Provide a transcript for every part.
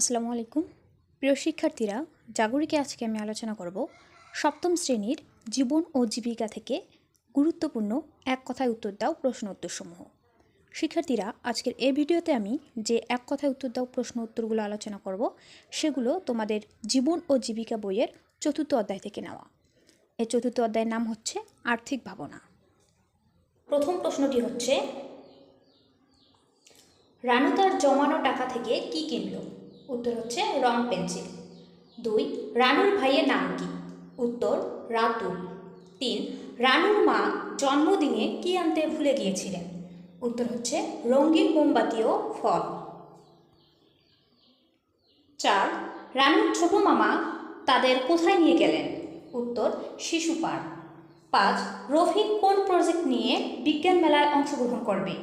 আসসালামু আলাইকুম। প্রিয় শিক্ষার্থীরা, জাগরিকে আজকে আমি আলোচনা করব সপ্তম শ্রেণির জীবন ও জীবিকা থেকে গুরুত্বপূর্ণ এক কথায় উত্তর দাও প্রশ্ন উত্তরসমূহ। শিক্ষার্থীরা, আজকের এই ভিডিওতে আমি যে এক কথায় উত্তর দাও প্রশ্ন উত্তরগুলো আলোচনা করব, সেগুলো তোমাদের জীবন ও জীবিকা বইয়ের চতুর্থ অধ্যায় থেকে নেওয়া। এই চতুর্থ অধ্যায়ের নাম হচ্ছে আর্থিক ভাবনা। প্রথম প্রশ্নটি হচ্ছে, রানু তার জমানো টাকা থেকে কি কিনলো? উত্তর হচ্ছে রং পেন্সিল। দুই, রানুর ভাইয়ের নাম কি? উত্তর, রাতুল। তিন, রানুর মা জন্মদিনে কি আনতে ভুলে গিয়েছিলেন? উত্তর হচ্ছে রঙিন মোমবাতি ও ফল। চার, রানুর ছোট মামা তাদের কোথায় নিয়ে গেলেন? উত্তর, শিশু পার্ক। পাঁচ, রফিক কোন প্রজেক্ট নিয়ে বিজ্ঞান মেলায় অংশগ্রহণ করবে?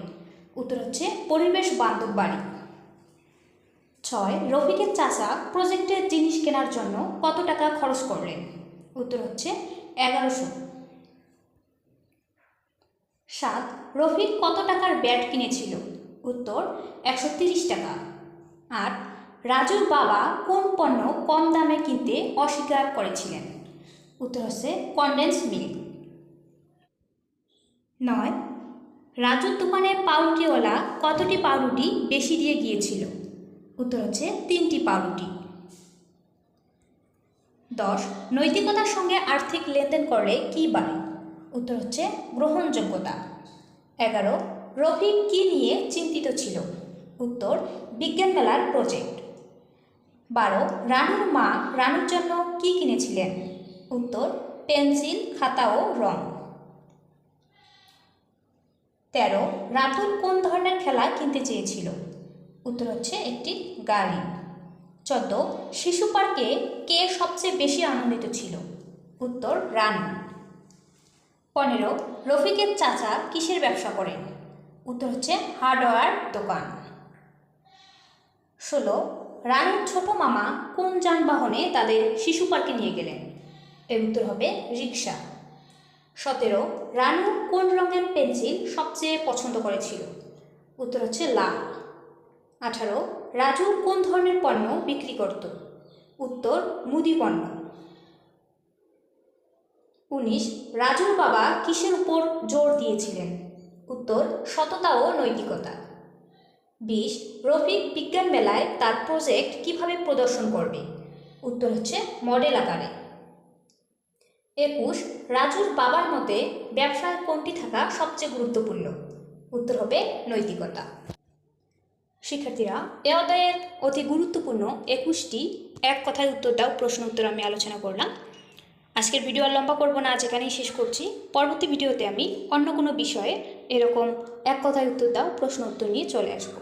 উত্তর হচ্ছে পরিবেশ বান্ধব বাড়ি। ছয়, রফিকের চাচা প্রজেক্টের জিনিস কেনার জন্য কত টাকা খরচ করলেন? উত্তর হচ্ছে এগারোশো। সাত, রফিক কত টাকার ব্যাট কিনেছিল? উত্তর, একশো তিরিশ টাকা। আট, রাজুর বাবা কোন পণ্য কম দামে কিনতে অস্বীকার করেছিলেন? উত্তর হচ্ছে কনডেন্স মিল্ক নয়, রাজুর দোকানে পাউরুটিওয়ালা কতটি পাউরুটি বেশি দিয়ে গিয়েছিল? উত্তর হচ্ছে তিনটি পাউরুটি। দশ, নৈতিকতার সঙ্গে আর্থিক লেনদেন করলে কি বাড়ে? উত্তর হচ্ছে গ্রহণযোগ্যতা। এগারো, রফিক কি নিয়ে চিন্তিত ছিল? উত্তর, বিজ্ঞান মেলার প্রজেক্ট। বারো, রানুর মা রানুর জন্য কি কিনেছিলেন? উত্তর, পেন্সিল, খাতা ও রং। তেরো, রাতুল কোন ধরনের খেলা কিনতে চেয়েছিল? উত্তর হচ্ছে একটি গাড়ি। চোদ্দ, শিশু পার্কে কে সবচেয়ে বেশি আনন্দিত ছিল? উত্তর, রানু। পনেরো, রফিকের চাচা কিসের ব্যবসা করেন? উত্তর হচ্ছে হার্ডওয়্যার দোকান। ষোলো, রানুর ছোট মামা কোন যানবাহনে তাদের শিশু পার্কে নিয়ে গেলেন? এর উত্তর হবে রিক্সা সতেরো, রানু কোন রঙের পেন্সিল সবচেয়ে পছন্দ করেছিল? উত্তর হচ্ছে লাল। আঠারো, রাজু কোন ধরনের পণ্য বিক্রি করত? উত্তর, মুদি পণ্য। উনিশ, রাজুর বাবা কিসের উপর জোর দিয়েছিলেন? উত্তর, সততা ও নৈতিকতা। বিশ, রফিক বিজ্ঞান মেলায় তার প্রজেক্ট কীভাবে প্রদর্শন করবে? উত্তর হচ্ছে মডেল আকারে। একুশ, রাজুর বাবার মতে ব্যবসায় কোনটি থাকা সবচেয়ে গুরুত্বপূর্ণ? উত্তর হবে নৈতিকতা। শিক্ষার্থীরা, এ অধ্যায়ের অতি গুরুত্বপূর্ণ একুশটি এক কথায় উত্তরটাও প্রশ্ন উত্তর আমি আলোচনা করলাম। আজকের ভিডিও আর লম্বা করব না, আজ এখানেই শেষ করছি। পরবর্তী ভিডিওতে আমি অন্য কোনো বিষয়ে এরকম এক কথায় উত্তর দাও প্রশ্ন উত্তর নিয়ে চলে আসব।